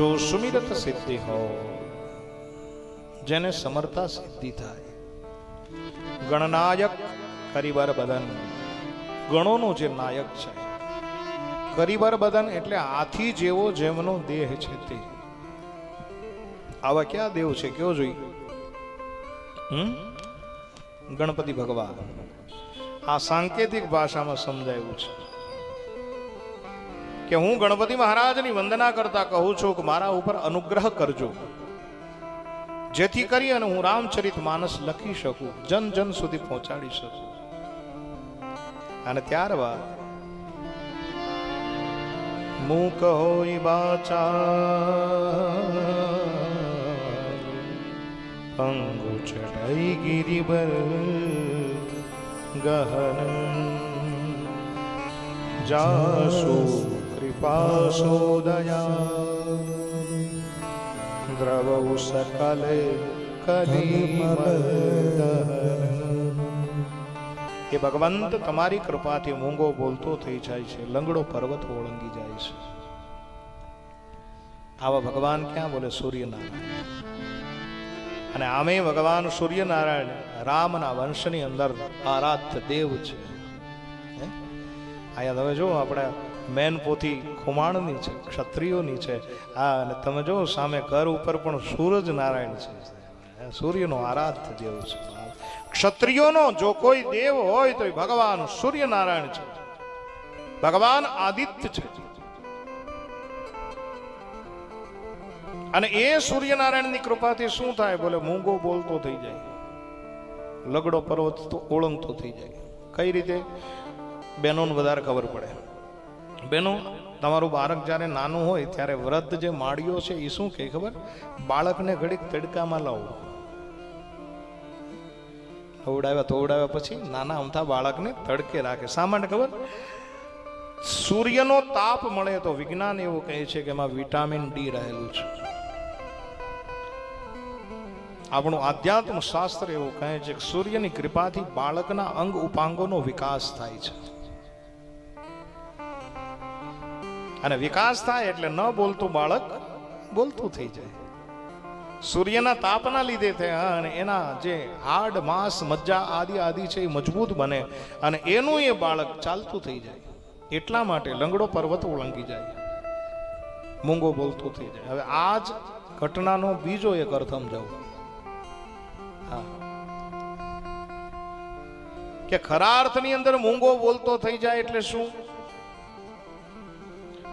જો સુમિરત સિદ્ધિ હો જેને સમર્થા સિદ્ધિ થાય. ગણનાયક કરિબર બદન, ગણોનો જે નાયક છે. કરિબર બદન એટલે હાથી જેવો જેમનો દેહ છે તે. આવા ક્યાં દેવ છે? કયો જોઈ? હમ? ગણપતિ ભગવાન. આ સાંકેતિક ભાષામાં સમજાયું છે. કે હું ગણપતિ મહારાજની વંદના કરતા કહું છું કે મારા ઉપર અનુગ્રહ કરજો. જેથી કરી અને હું રામચરિત માનસ લખી શકું, જન જન સુધી પહોંચાડી શકું. અને ત્યારબાદ મૂક હોય બાચા, અંગુ ચઢાઈ ગિરિબર ગહન જાસુ કૃપાસો द्रवौ सकले એ ભગવંત તમારી કૃપાથી મૂંગો બોલતો થઈ જાય છે લંગડો પર્વત ઓળંગી જાય છે આવા ભગવાન ક્યાં બોલે સૂર્યનારાયણ અને આમે ભગવાન સૂર્યનારાયણ રામના વંશની અંદર આરાધ્ય દેવ છે? અહીંયા તમે જો આપણે મેન પોથી ખુમાણની છે, ક્ષત્રિયોની છે. હા, અને તમે જો સામે ઘર ઉપર પણ સૂરજ નારાયણ છે. સૂર્યનો આરાધ દેવ છે. ક્ષત્રિયોનો જો કોઈ દેવ હોય તો ભગવાન સૂર્યનારાયણ છે. ભગવાન આદિત્ય છે. અને એ સૂર્યનારાયણની કૃપાથી શું થાય? બોલે, મૂંગો બોલતો થઈ જાય. લગડો પર્વત તો ઓળંગતો થઈ જાય. કઈ રીતે? બહેનોને વધારે ખબર પડે. બહેનો તમારું બાળક જ્યારે નાનું હોય, ત્યારે વ્રત જે માળીઓ છે એ શું કહે ખબર? બાળકને ઘડીક તડકામાં લાવો. અવડાવ્યા તો અવડાવ્યા પછી નાના અમથા બાળકને તડકે રાખે. શા માટે ખબર? સૂર્યનો તાપ મળે તો વિજ્ઞાન એવું કહે છે કે એમાં વિટામિન ડી રહેલું છે. આપણું આધ્યાત્મ શાસ્ત્ર એવું કહે છે કે સૂર્યની કૃપાથી બાળકના અંગ ઉપાંગોનો વિકાસ થાય છે. અને વિકાસ થાય એટલે ન બોલતું બાળક બોલતું થઈ જાય. સૂર્યના તાપના લીધે થાય અને એના જે હાડ, માંસ, મજ્જા આદિ આદિ છે એ મજબૂત બને અને એનું એ બાળક ચાલતું થઈ જાય. એટલા માટે લંગડો પર્વત ઓળંગી જાય. મૂંગો બોલતું થઈ જાય. હવે આ જ ઘટનાનો બીજો એક અર્થ સમજાવું હા. કે ખરા અર્થની અંદર મૂંગો બોલતો થઈ જાય એટલે શું?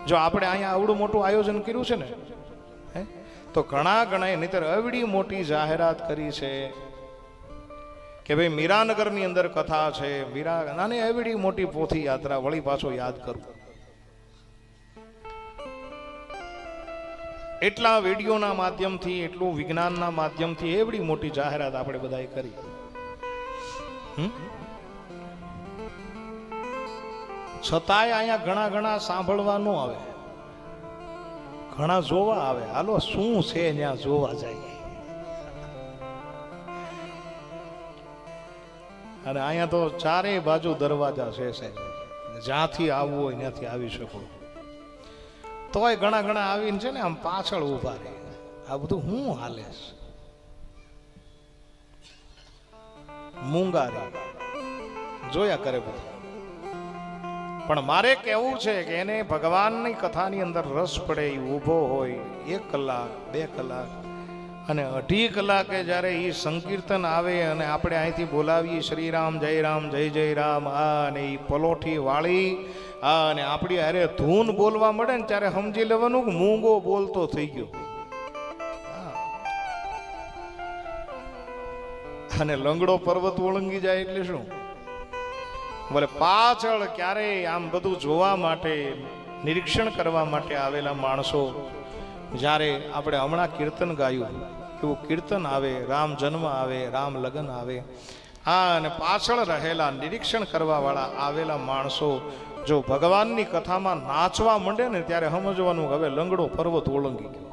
જો આપણે અહીંયા આવડું મોટું આયોજન કર્યું છે ને, હે, તો ઘણા ઘણા નહીતર અવડી મોટી જાહેરાત કરી છે કે ભાઈ મીરાનગરની અંદર કથા છે, મીરા, નાની એવડી મોટી પોથી યાત્રા વળી પાછો યાદ કરું એટલા વિડીયોના માધ્યમથી, એટલું વિજ્ઞાનના માધ્યમથી એવડી મોટી જાહેરાત આપણે બધાએ કરી હમ? છતાંય અહીંયા ઘણા ઘણા સાંભળવા ન આવે. ઘણા જોવા આવે. હાલો, શું છે ત્યાં જોવા જાય? અને અહીંયા તો ચારેય બાજુ દરવાજા છે જ્યાંથી આવવું હોય ત્યાંથી આવી શકો. તોય ઘણા ઘણા આવીને છે ને આમ પાછળ ઊભા રહે. આ બધું હું હાલે છે? મૂંગા જોયા કરે બધું. પણ મારે કહેવું છે કે એને ભગવાનની કથાની અંદર રસ પડે એ ઊભો હોય એક કલાક, બે કલાક અને અઢી કલાકે જ્યારે એ સંકીર્તન આવે અને આપણે અહીંથી બોલાવીએ શ્રી રામ જય રામ, જય જય રામ, આ અને એ પલોઠી વાળી, આ અને આપણી અરે ધૂન બોલવા મળે ને ત્યારે સમજી લેવાનું કે મૂંગો બોલતો થઈ ગયો. અને લંગડો પર્વત ઓળંગી જાય એટલે શું બોલે, પાછળ ક્યારેય આમ બધું જોવા માટે, નિરીક્ષણ કરવા માટે આવેલા માણસો, જ્યારે આપણે હમણાં કીર્તન ગાયું, એવું કીર્તન આવે, રામ જન્મ આવે, રામ લગ્ન આવે, હા, અને પાછળ રહેલા, નિરીક્ષણ કરવાવાળા આવેલા માણસો, જો ભગવાનની કથામાં નાચવા માંડે ને ત્યારે સમજવાનું, હવે લંગડો પર્વત ઓળંગી ગયો.